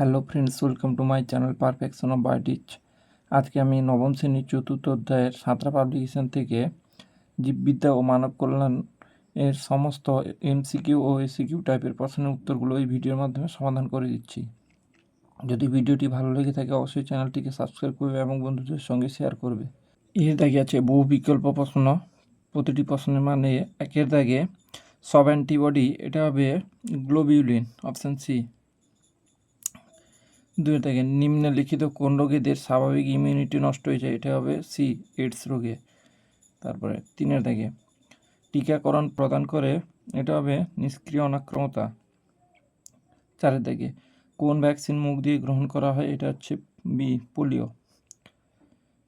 Hello friends, welcome to my channel perfection of বায়োটিচ আজকে আমি নবম শ্রেণির চতুর্থ অধ্যায়ের সাঁতরা পাবলিকেশন থেকে জীববিদ্যা ও মানব কল্যাণ এর সমস্ত এমসিকিউ ও এসিকিউ টাইপের প্রশ্নের উত্তরগুলো এই ভিডিওর মাধ্যমে সমাধান করে দিচ্ছি। যদি ভিডিওটি ভালো লেগে থাকে, অবশ্যই চ্যানেলটিকে সাবস্ক্রাইব করবে এবং বন্ধুদের সঙ্গে শেয়ার করবে। এর দাগে আছে বহু বিকল্প প্রশ্ন। প্রতিটি প্রশ্নের মানে একের দাগে সব অ্যান্টিবডি, এটা হবে গ্লোবিউলিন, অপশান সি। দুই থেকে, নিম্নলিখিত কোন রোগীদের স্বাভাবিক ইমিউনিটি নষ্ট হয়ে যায় এটা হবে সি এইডস রোগে। তারপরে তিনের থেকে, টিকাকরণ প্রদান করে, এটা হবে নিষ্ক্রিয় অনাক্রমতা। চারের থেকে, কোন ভ্যাকসিন মুখ দিয়ে গ্রহণ করা হয়? এটা হচ্ছে বি, পোলিও।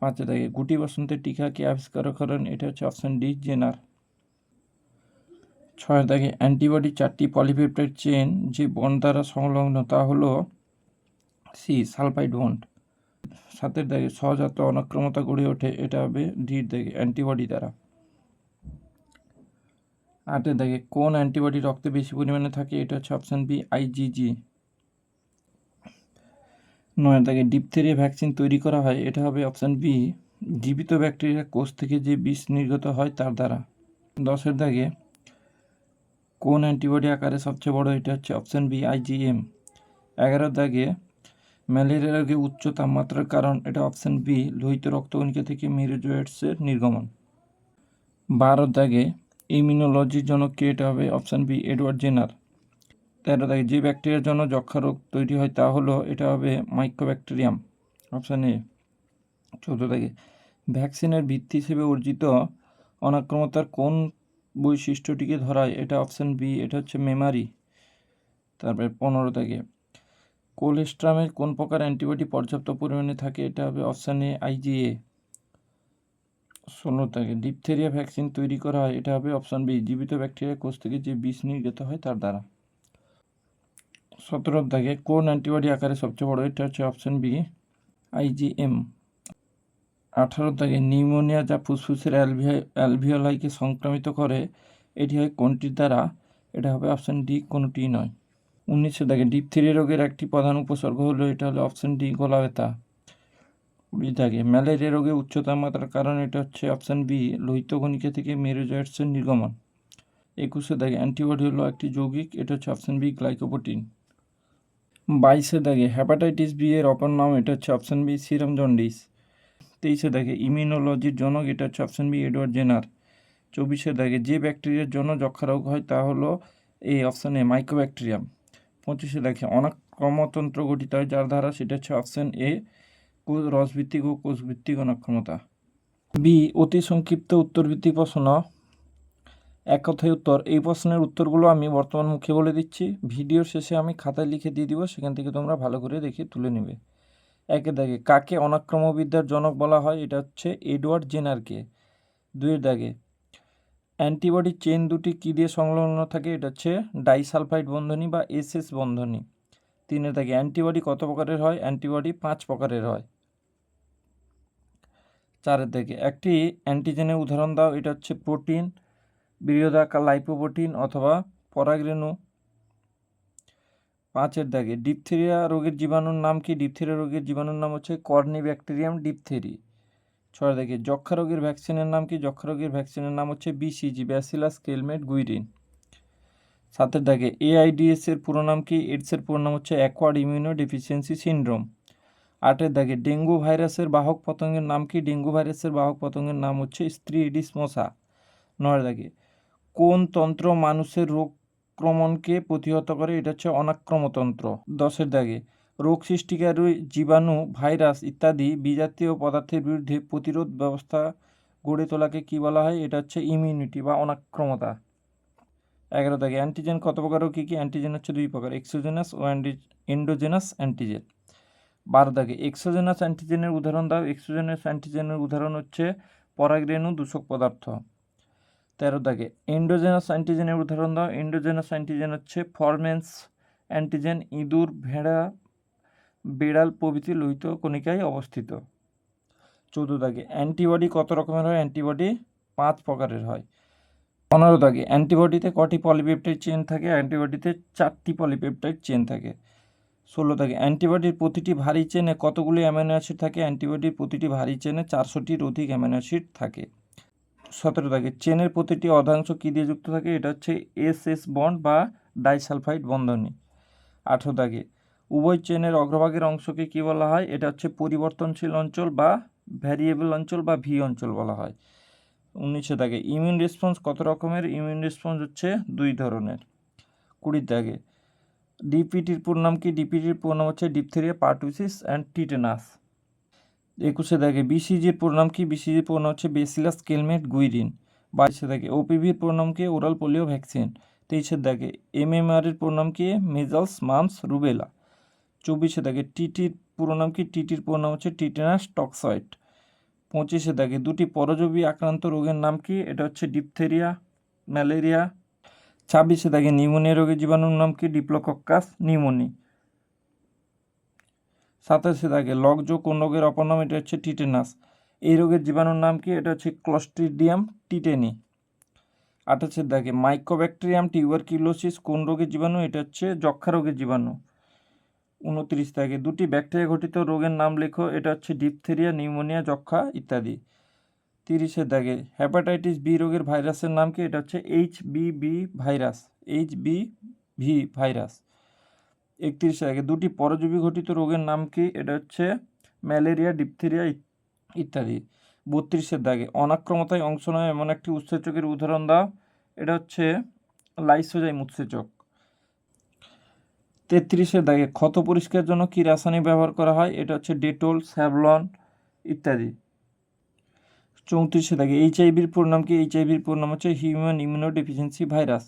পাঁচের থেকে, গুটি বসন্তের টিকা কে আবিষ্কার করেন এটা হচ্ছে অপশন ডি, জেনার। ছয়ের দাগে অ্যান্টিবডি চারটি পলিপেপটাইড চেন যে বন দ্বারা সংলগ্ন, তা হলো সি সালফাইড বন্ড সাতের দাগে সহজাত অনাক্রমতা গড়ে ওঠে, এটা হবে ডির দাগে অ্যান্টিবডি দ্বারা। আটের দাগে কোন অ্যান্টিবডি রক্তে বেশি পরিমাণে থাকে, এটা হচ্ছে অপশান বি আইজিজি নয়ের দাগে ডিপথেরিয়া ভ্যাকসিন তৈরি করা হয়, এটা হবে অপশান বি, জীবিত ব্যাকটেরিয়া কোষ থেকে যে বিষ নির্গত হয় তার দ্বারা। দশের দাগে কোন অ্যান্টিবডি আকারে সবচেয়ে বড়, এটা হচ্ছে অপশান বি আইজিএম এগারোর দাগে ম্যালেরিয়া রোগে উচ্চ তাপমাত্রার কারণ, এটা অপশান বি, লোহিত রক্তকণিকা থেকে মেরোজয়েডসের নির্গমন। বারো দাগে ইমিউনোলজির জনক কে এটা হবে? Option B, Edward Jenner. তেরো দাগে যে ব্যাকটেরিয়ার জন্য যক্ষা রোগ তৈরি হয় তা হলো, এটা হবে মাইক্রোব্যাকটেরিয়াম। অপশান এ, চৌদ্দ দাগে ভ্যাকসিনের ভিত্তি হিসেবে অর্জিত অনাক্রমতার কোন বৈশিষ্ট্যটিকে ধরায়, এটা অপশান বি, এটা হচ্ছে মেমারি। তারপরে পনেরো থেকে কোলেস্ট্রামের কোন প্রকার অ্যান্টিবডি পর্যাপ্ত পরিমাণে থাকে, এটা হবে অপশান এ আইজিএ ষোলো থেকে ডিপথেরিয়া ভ্যাকসিন তৈরি করা হয়, এটা হবে অপশান বি, জীবিত ব্যাকটেরিয়া কোষ থেকে যে বিষ নির্গত হয় তার দ্বারা। সতেরো দাগে কোন অ্যান্টিবডি আকারে সবচেয়ে বড়, এটা হচ্ছে অপশান বি আইজিএম আঠারো দাগে নিউমোনিয়া যা ফুসফুসের অ্যালভিয়া, অ্যালভিওলাইকে সংক্রামিত করে, এটি হয় কোনটির দ্বারা, এটা হবে অপশান ডি কোনোটিই নয়। উনিশশো দাগে ডিপথেরিয়া রোগের একটি প্রধান উপসর্গ হলো, এটা হলো অপশান ডি গলা ব্যথা কুড়ি দাগে ম্যালেরিয়া রোগে উচ্চ তাপমাত্রার কারণ এটা হচ্ছে অপশান বি, লোহিত কণিকা থেকে মেরোজয়েডসের নির্গমন। একুশে দাগে অ্যান্টিবডি হলো একটি যৌগিক, এটা হচ্ছে অপশান বি, গ্লাইকোপ্রোটিন। বাইশে দাগে হ্যাপাটাইটিস বি এর অপর নাম, এটা হচ্ছে অপশান বি, সিরাম জন্ডিস। তেইশে দাগে ইমিউনোলজির জনক, এটা হচ্ছে অপশান বি, এডওয়ার্ড জেনার। চব্বিশে দাগে যে ব্যাকটেরিয়ার জন্য যক্ষা রোগ হয় তা হলো এই অপশান মাইক্রোব্যাকটেরিয়াম। পঁচিশে দেখে অনাক্রমতন্ত্র গঠিত হয়, যার দ্বারা সেটা হচ্ছে অপশান এ রসভিত্তিক ও কোষভিত্তিক অনাক্রমতা বি, অতি সংক্ষিপ্ত উত্তরভিত্তিক প্রশ্ন। এক কথায় উত্তর। এই প্রশ্নের উত্তরগুলো আমি বর্তমান মুখে বলে দিচ্ছি। ভিডিওর শেষে আমি খাতায় লিখে দিয়ে দিব, সেখান থেকে তোমরা ভালো করে দেখে তুলে নেবে। একের দাগে কাকে অনাক্রমবিদ্যার জনক বলা হয়? এটা হচ্ছে এডওয়ার্ড জেনারকে। দুইয়ের দাগে অ্যান্টিবডি চেন দুটি কী দিয়ে সংলগ্ন থাকে? এটা হচ্ছে ডাইসালফাইড বন্ধনী বা এসএস বন্ধনী। তিনের দাগে অ্যান্টিবডি কত প্রকারের হয়? অ্যান্টিবডি পাঁচ প্রকারের হয়। চারের দিকে একটি অ্যান্টিজেনের উদাহরণ দাও। এটা হচ্ছে প্রোটিন, বৃহদাকার লাইপোপ্রোটিন অথবা পরাগরেণু। পাঁচের দাগে ডিপথেরিয়া রোগের জীবাণুর নাম কি? ডিপথেরিয়া রোগের জীবাণুর নাম হচ্ছে কর্নি ব্যাকটেরিয়াম ডিপথেরি। ছয় দেখে যক্ষা রোগের ভ্যাকসিনের নাম কি? যক্ষা রোগের ভ্যাকসিনের নাম হচ্ছে বিসিজি ব্যাসিলাস কেলমেট গুইরিন সাতের দাগে এআইডিএস এর পুরো নাম কি? এডসের পুরো নাম হচ্ছে অ্যাকোয়ার্ড ইমিউনো ডেফিসিয়েন্সি সিনড্রোম আটের দাগে, ডেঙ্গু ভাইরাসের বাহক পতঙ্গের নাম কি? ডেঙ্গু ভাইরাসের বাহক পতঙ্গের নাম হচ্ছে স্ত্রী এডিস মশা নয় দাগে, কোন তন্ত্র মানুষের রোগ আক্রমণকে প্রতিহত করে? এটা হচ্ছে অনাক্রমতন্ত্র। দশের দাগে রোগ সৃষ্টিকারী জীবাণু, ভাইরাস ইত্যাদি বিজাতীয় পদার্থের বিরুদ্ধে প্রতিরোধ ব্যবস্থা গড়ে তোলাকে কী বলা হয়? এটা হচ্ছে ইমিউনিটি বা অনাক্রমতা। এগারো দাগে অ্যান্টিজেন কত প্রকার ও কী কী? অ্যান্টিজেন হচ্ছে দুই প্রকার এক্সোজেনাস ও এন্ডোজেনাস অ্যান্টিজেন বারো দাগে এক্সোজেনাস অ্যান্টিজেনের উদাহরণ দাও। এক্সোজেনাস অ্যান্টিজেনের উদাহরণ হচ্ছে পরাগরেণু দূষক পদার্থ। তেরো দাগে এন্ডোজেনাস অ্যান্টিজেনের উদাহরণ দাও। এন্ডোজেনাস অ্যান্টিজেন হচ্ছে ফরমেন্স অ্যান্টিজেন ইঁদুর, ভেড়া বিড়াল প্রভৃতি লোহিত কণিকায় অবস্থিত। চৌদ্দ দাগে, অ্যান্টিবডি কত রকমের হয়? অ্যান্টিবডি পাঁচ প্রকারের হয়। পনেরো দাগে, অ্যান্টিবডিতে কটি পলিপেপটাইড চেন থাকে? অ্যান্টিবডিতে চারটি পলিপেপটাইড চেন থাকে। ষোলো দাগে, অ্যান্টিবডির প্রতিটি ভারী চেনে কতগুলি অ্যামাইনো অ্যাসিড থাকে? অ্যান্টিবডির প্রতিটি ভারী চেনে চারশোটির অধিক অ্যামাইনো অ্যাসিড থাকে। সতেরো দাগে চেনের প্রতিটি অধাংশ কী দিয়ে যুক্ত থাকে? এটা হচ্ছে এস এস বন্ড বা ডাইসালফাইড বন্ধনী। আঠেরো দাগে উভয় চেনের অগ্রভাগের অংশকে কী বলা হয়? এটা হচ্ছে পরিবর্তনশীল অঞ্চল বা ভ্যারিয়েবল অঞ্চল বা ভি অঞ্চল বলা হয়। উনিশে দাগে ইমিউন রেসপন্স কত রকমের? ইমিউন রেসপন্স হচ্ছে দুই ধরনের। কুড়ি দাগে ডিপিটির পূর্ণাম কি? ডিপিটির পূর্ণাম হচ্ছে ডিপথেরিয়া পার্টুসিস অ্যান্ড টিটেনাস একুশে দাগে বিসিজির পূর্ণাম কি? বিসিজির পূর্ণাম হচ্ছে বেসিলাস কেলমেট গুইরিন বাইশে দাগে ওপিভির পূর্ণাম কি? ওরাল পোলিও ভ্যাকসিন তেইশে দাগে এমএমআর এর পূর্ণাম কি? মেজালস মামস রুবেলা চব্বিশে দাগে টিটির পুরো নাম কি? টিটির পুরো নাম হচ্ছে টিটেনাস টক্সয়েড পঁচিশে দাগে দুটি পরজীবী আক্রান্ত রোগের নাম কি? এটা হচ্ছে ডিপথেরিয়া ম্যালেরিয়া ছাব্বিশে দাগে নিউমোনিয়া রোগের জীবাণুর নাম কি? ডিপ্লোকক্কাস নিউমোনি সাতাশে দাগে লগজো কোন রোগের অপর নাম? এটা হচ্ছে টিটেনাস এই রোগের জীবাণুর নাম কি? এটা হচ্ছে ক্লস্ট্রিডিয়াম টিটেনি আঠাশের দাগে মাইক্রোব্যাকটেরিয়াম টিউবারকিউলোসিস কোন রোগের জীবাণু? এটা হচ্ছে যক্ষা রোগের জীবাণু। উনত্রিশ থেকে দুটি ব্যাকটেরিয়া ঘটিত রোগের নাম লেখো, এটা হচ্ছে ডিপথেরিয়া, নিউমোনিয়া যক্ষা ইত্যাদি। তিরিশের দাগে হ্যাপাটাইটিস বি রোগের ভাইরাসের নাম কি? এটা হচ্ছে H B virus, H B V virus. একত্রিশে দাগে, দুটি পরজীবী ঘটিত রোগের নাম কি? এটা হচ্ছে ম্যালেরিয়া, ডিপথেরিয়া ইত্যাদি। বত্রিশের দাগে, অনাক্রমতায় অংশ নেয় এমন একটি উৎসেচকের উদাহরণ দাও, এটা হচ্ছে লাইসোজাইম উৎসেচক। তেত্রিশের দাগে ক্ষত পরিষ্কারের জন্য কী রাসায়নিক ব্যবহার করা হয়? এটা হচ্ছে ডেটল, স্যাভলন ইত্যাদি। চৌত্রিশে দাগে এইচআইভির পূর্ণাম কি? এইচআইভির পূর্ণাম হচ্ছে হিউম্যান ইমিউনো ডেফিসিয়েন্সি ভাইরাস।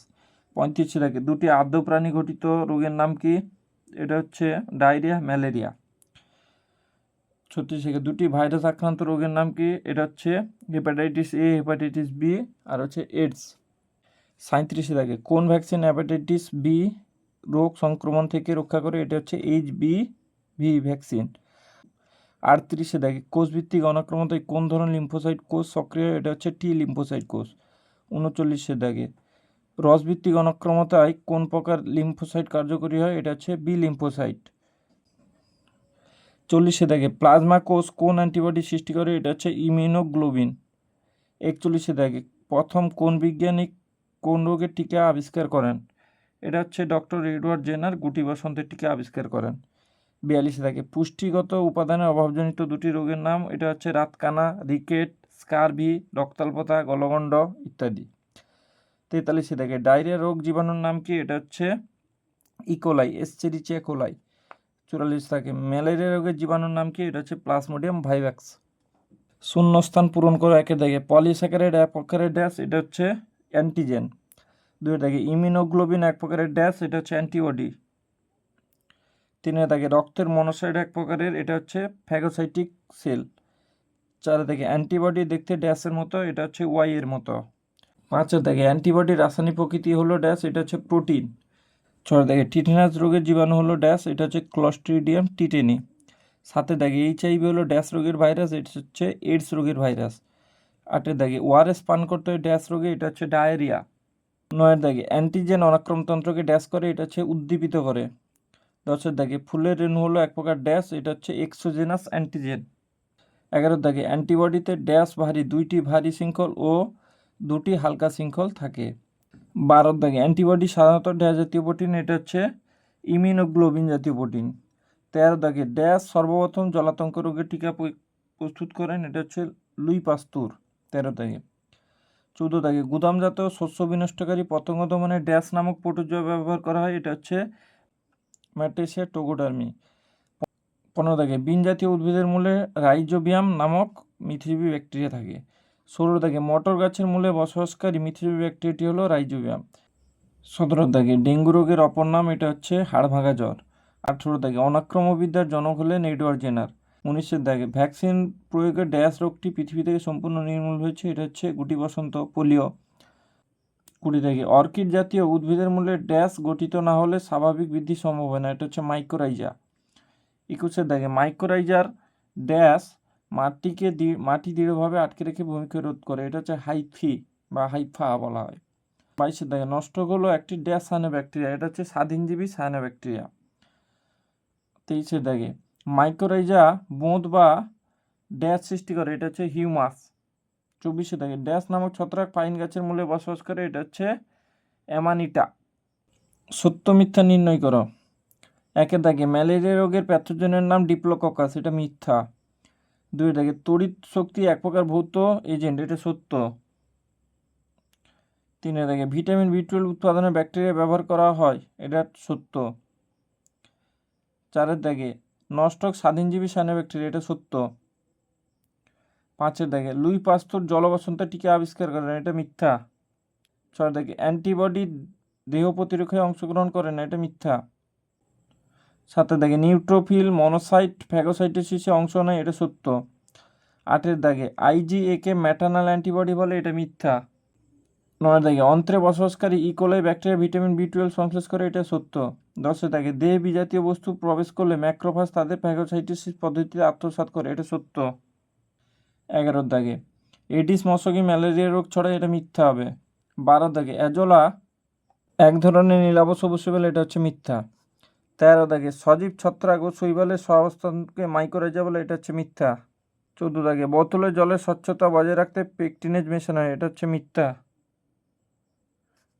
পঁয়ত্রিশে দাগে দুটি আদ্য প্রাণী ঘটিত রোগের নাম কি? এটা হচ্ছে ডায়রিয়া, ম্যালেরিয়া। ছত্রিশ থেকে দুটি ভাইরাস আক্রান্ত রোগের নাম কি? এটা হচ্ছে হেপাটাইটিস এ, হেপাটাইটিস বি আর হচ্ছে এইডস। সাঁত্রিশে দাগে কোন ভ্যাকসিন হেপাটাইটিস বি? রোগ সংক্রমণ থেকে রক্ষা করে, এটা হচ্ছে এইচ বি ভি ভ্যাকসিন আটত্রিশে দেখে, কোষভিত্তিক অনাক্রমতায় কোন ধরনের লিম্ফোসাইট কোষ সক্রিয় এটা হচ্ছে টি লিম্ফোসাইট কোষ। উনচল্লিশে দাগে রসভিত্তিক অনাক্রমতায় কোন প্রকার লিম্ফোসাইট কার্যকরী হয়, এটা হচ্ছে বি লিম্ফোসাইট চল্লিশে দেখে, প্লাজমা কোষ কোন অ্যান্টিবডি সৃষ্টি করে, এটা হচ্ছে ইমিউনোগ্লোবিন। একচল্লিশে দেখে, প্রথম কোন বৈজ্ঞানিক কোন রোগের টিকা আবিষ্কার করেন? এটা হচ্ছে ডক্টর এডওয়ার্ড জেনার গুটি বসন্তের টিকা আবিষ্কার করেন। বিয়াল্লিশে থাকে, পুষ্টিগত উপাদানের অভাবজনিত দুটি রোগের নাম, এটা হচ্ছে রাতকানা, রিকেট স্কারভি রক্তাল্পতা, গলগণ্ড ইত্যাদি। তেতাল্লিশে থাকে, ডায়রিয়া রোগ জীবাণুর নাম কি? এটা হচ্ছে ইকোলাই, এসচেরিচিয়া কোলাই। চুরাল্লিশ থাকে, ম্যালেরিয়া রোগের জীবাণুর নাম কি? এটা হচ্ছে প্লাসমোডিয়াম ভাইভ্যাক্স। শূন্যস্থান পূরণ করে একে দেখে পলিস্যাকারাইড ড্যাশ এটা হচ্ছে অ্যান্টিজেন। দুই দাগে ইমিউনোগ্লোবিন এক প্রকারের ড্যাশ এটা হচ্ছে অ্যান্টিবডি তিনের দাগে রক্তের মনোসাইড এক প্রকারের, এটা হচ্ছে ফ্যাগোসাইটিক সেল চারে দাগে অ্যান্টিবডি দেখতে ড্যাশের মতো, এটা হচ্ছে ওয়াই এর মতো। পাঁচের দাগে অ্যান্টিবডির রাসায়নিক প্রকৃতি হলো ড্যাশ এটা হচ্ছে প্রোটিন ছয় দাগে টিটেনাস রোগের জীবাণু হলো ড্যাশ এটা হচ্ছে ক্লস্ট্রিডিয়াম টিটেনি সাতের দাগে এইচআইভি হলো ড্যাশ রোগের ভাইরাস এটা হচ্ছে এইডস রোগের ভাইরাস আটের দাগে ওআরএস পান করতে হয় ড্যাশ রোগে, এটা হচ্ছে ডায়রিয়া নয়ের দাগে অ্যান্টিজেন অনাক্রমতন্ত্রকে ড্যাশ করে, এটা হচ্ছে উদ্দীপিত করে। দশের দাগে ফুলের রেণু হলো এক প্রকার ড্যাশ, এটা হচ্ছে এক্সোজেনাস অ্যান্টিজেন। এগারোর দাগে অ্যান্টিবডিতে ড্যাশ ভারী, দুইটি ভারী শৃঙ্খল ও দুটি হালকা শৃঙ্খল থাকে। বারোর দাগে অ্যান্টিবডি সাধারণত ড্যাশ জাতীয় প্রোটিন, এটা হচ্ছে ইমিউনোগ্লোবিন জাতীয় প্রোটিন। তেরো দাগে ড্যাশ সর্বপ্রথম জলাতঙ্ক রোগের টিকা প্রস্তুত করেন, এটা হচ্ছে লুই পাস্তুর তেরো দাগে। চৌদ্দ দাগে গুদামজাত শস্য বিনষ্টকারী পতঙ্গ দমনে ড্যাশ নামক পটুজয় ব্যবহার করা হয়। এটা হচ্ছে ম্যাটেসিয়া টোগোডার্মি। পনেরো দাগে বিন জাতীয় উদ্ভিদের মূলে রাইজোবিয়াম নামক মিথিজীবী ব্যাকটেরিয়া থাকে। ষোলো দাগে মটর গাছের মূলে বসবাসকারী মিথিজীবী ব্যাকটেরিয়াটি হলো রাইজোবিয়াম। সতেরো দাগে ডেঙ্গু রোগের অপর নাম এটা হচ্ছে হাড় ভাঙা জ্বর। আঠেরো দাগে অনাক্রমবিদ্যার জনক হলেন এডওয়ার্ড জেনার। উনিশের দাগে ভ্যাকসিন প্রয়োগে ড্যাশ রোগটি পৃথিবী থেকে সম্পূর্ণ নির্মূল হয়েছে, এটা হচ্ছে গুটি বসন্ত পোলিও কুড়ি থেকে অর্কিড জাতীয় উদ্ভিদের মূলে ড্যাশ গঠিত না হলে স্বাভাবিক বৃদ্ধি সম্ভব হয় না এটা হচ্ছে মাইক্রোরাইজা একুশের দাগে মাইক্রোরাইজার ড্যাশ মাটিকে মাটি দৃঢ়ভাবে আটকে রেখে ভূমিকে রোধ করে, এটা হচ্ছে হাইফি বা হাইফা বলা হয়। বাইশের দাগে নষ্ট হলো একটি ড্যাশ সায়ানো ব্যাকটেরিয়া এটা হচ্ছে স্বাধীনজীবী সায়ানো ব্যাকটেরিয়া তেইশের দাগে মাইক্রোরাইজা বোঁদ বা ড্যাশ সৃষ্টি করে, এটা হচ্ছে হিউমাস চব্বিশে দাগে ড্যাশ নামক ছত্রাক পাইন গাছের মূলে বসবাস করে, এটা হচ্ছে অ্যামানিটা। সত্য মিথ্যা নির্ণয় করো। একের দাগে ম্যালেরিয়া রোগের প্যাথোজেনের নাম ডিপ্লোককাস, এটা মিথ্যা। দুই দাগে তড়িৎ শক্তি এক প্রকার ভৌত এজেন্ট এটা সত্য। তিনের দাগে ভিটামিন বি টুয়েলভ উৎপাদনে ব্যাকটেরিয়া ব্যবহার করা হয়, এটা সত্য। চারের দাগে নষ্টক স্বাধীনজীবী সাইনো ব্যাকটেরিয়া এটা সত্য। পাঁচের দাগে লুই পাস্তর জলবসন্ত টিকা আবিষ্কার করেন, এটা মিথ্যা। ছয় দাগে অ্যান্টিবডি দেহ প্রতিরক্ষায় অংশগ্রহণ করে না এটা মিথ্যা। সাতের দাগে নিউট্রোফিল মনোসাইট ফ্যাগোসাইটোসিসে অংশ নেয়, এটা সত্য। আটের দাগে আইজিএকে ম্যাটার্নাল অ্যান্টিবডি বলে, এটা মিথ্যা। নয় দাগে, অন্ত্রে বসবাসকারী E coli bacteria vitamin B twelve সংশ্লেষ করে, এটা সত্য। দশের দাগে, দেহে বিজাতীয় বস্তু প্রবেশ করলে ম্যাক্রোফাস তাদের ফ্যাগোসাইটোসিস পদ্ধতিতে আত্মসাৎ করে, এটা সত্য। এগারোর দাগে, এডিস মশকি ম্যালেরিয়া রোগ ছড়ায়, এটা মিথ্যা হবে। বারোর দাগে, অ্যাজোলা এক ধরনের নীলাভ সবুজ শৈবাল এটা হচ্ছে মিথ্যা। তেরো দাগে, সজীব ছত্রাক ও শৈবালের সহাবস্থানকে মাইক্রোরাইজা বলে, এটা হচ্ছে মিথ্যা। চোদ্দ দাগে, বোতলে জলের স্বচ্ছতা বজায় রাখতে পেকটিনেজ মেশানো হয়, এটা হচ্ছে মিথ্যা।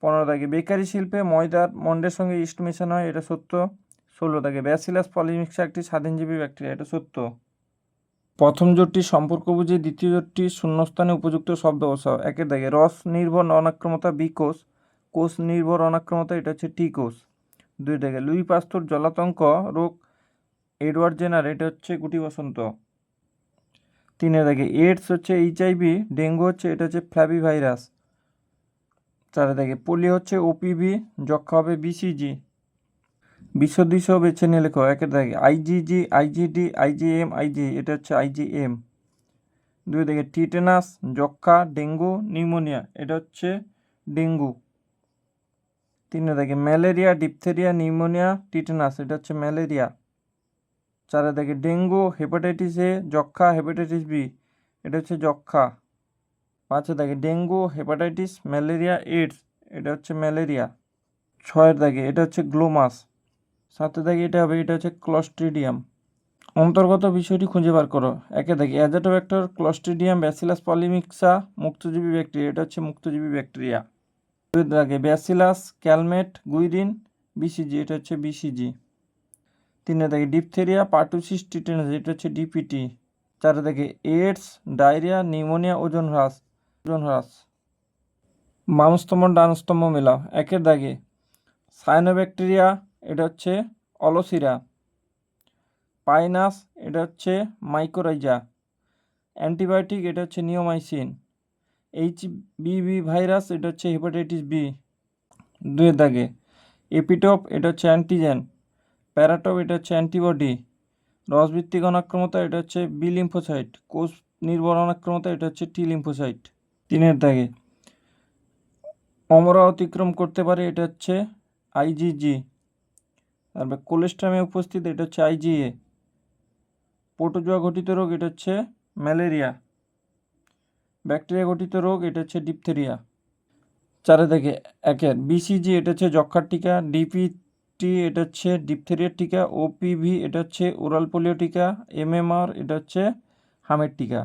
পনেরো দাগে বেকারি শিল্পে ময়দার মন্ডের সঙ্গে ইস্ট মেশানো হয়, এটা সত্য। ষোলো দাগে ব্যাসিলাস পলিমিক্সা একটি স্বাধীনজীবী ব্যাকটেরিয়া, এটা সত্য। প্রথম জোটটি সম্পর্ক বুঝে দ্বিতীয় জোটটি শূন্যস্থানে উপযুক্ত শব্দ বসাও একের দাগে রস নির্ভর অনাক্রমতা, বি কোষ। কোষ নির্ভর অনাক্রমতা, এটা হচ্ছে টি কোষ। দুই দাগে লুই পাস্তর জলাতঙ্ক রোগ, এডওয়ার্ড জেনার, এটা হচ্ছে গুটি বসন্ত। তিনের দাগে এইডস হচ্ছে এইচআইভি ডেঙ্গু হচ্ছে, এটা হচ্ছে ফ্ল্যাবি ভাইরাস চারে দাগে পোলিও হচ্ছে ওপিভি যক্ষা হবে বিসিজি বিশদ সহ বেছে নিয়ে লেখো, একের দাগে। আইজিজি আইজিডি আইজিএম আইজি এটা হচ্ছে আইজিএম দুই দাগে টিটেনাস, যক্ষা, ডেঙ্গু, নিউমোনিয়া, এটা হচ্ছে ডেঙ্গু। তিন দাগে ম্যালেরিয়া, ডিপথেরিয়া, নিউমোনিয়া, টিটেনাস, এটা হচ্ছে ম্যালেরিয়া। চারে দাগে ডেঙ্গু, হেপাটাইটিস এ, যক্ষা, হেপাটাইটিস বি, এটা হচ্ছে যক্ষা। পাঁচে দাগে ডেঙ্গু, হেপাটাইটিস, ম্যালেরিয়া, এইডস, এটা হচ্ছে ম্যালেরিয়া। ছয়ের দাগে এটা হচ্ছে গ্লোমাস। সাথে দাগে এটা হবে, এটা হচ্ছে ক্লস্ট্রিডিয়াম। অন্তর্গত বিষয়টি খুঁজে বার করো। একে দেখি অ্যাজাটোব্যাক্টর ক্লস্ট্রিডিয়াম, ব্যাসিলাস পলিমিক্সা, মুক্তজীবী ব্যাকটেরিয়া, এটা হচ্ছে মুক্তজীবী ব্যাকটেরিয়া। দুই দাগে ব্যাসিলাস, ক্যালমেট, গুইরিন, বিসিজি, এটা হচ্ছে বিসিজি। তিনে দাগে ডিপথেরিয়া, পার্টুসিস টিটেনাস, এটা হচ্ছে ডিপিটি। চারে দাগে এইডস, ডায়রিয়া, নিউমোনিয়া, ওজন হ্রাস। হ্রাস। বামস্তম্ভ ডানস্তম্ভ মেলাও। একের দাগে। সাইনোব্যাকটেরিয়া, এটা হচ্ছে অলসিরা। পাইনাস, এটা হচ্ছে মাইক্রোরাইজা অ্যান্টিবায়োটিক, এটা হচ্ছে নিওমাইসিন। এইচ বিভি ভাইরাস, এটা হচ্ছে হেপাটাইটিস বি। দুয়ের দাগে। এপিটপ, এটা হচ্ছে অ্যান্টিজেন। প্যারাটপ, এটা হচ্ছে অ্যান্টিবডি। রসভিত্তিক অনাক্রমতা, এটা হচ্ছে বি লিম্ফোসাইট। কোষ নির্ভর অনাক্রমতা, এটা হচ্ছে টি লিম্ফোসাইট। তিনের দাগে। অমরা অতিক্রম করতে পারে এটা হচ্ছে আইজিজি তারপর কোলেস্ট্রামে উপস্থিত এটা হচ্ছে আইজিএ পোটোজোয়া ঘটিত রোগ এটা হচ্ছে ম্যালেরিয়া। ব্যাকটেরিয়া ঘটিত রোগ এটা হচ্ছে ডিপথেরিয়া। চারে দেখে একের বিসিজি এটা হচ্ছে যক্ষার টিকা ডিপিটি এটা হচ্ছে ডিপথেরিয়ার টিকা ওপিভি এটা হচ্ছে ওরাল পোলিও টিকা এমএমআর এটা হচ্ছে হামের টিকা।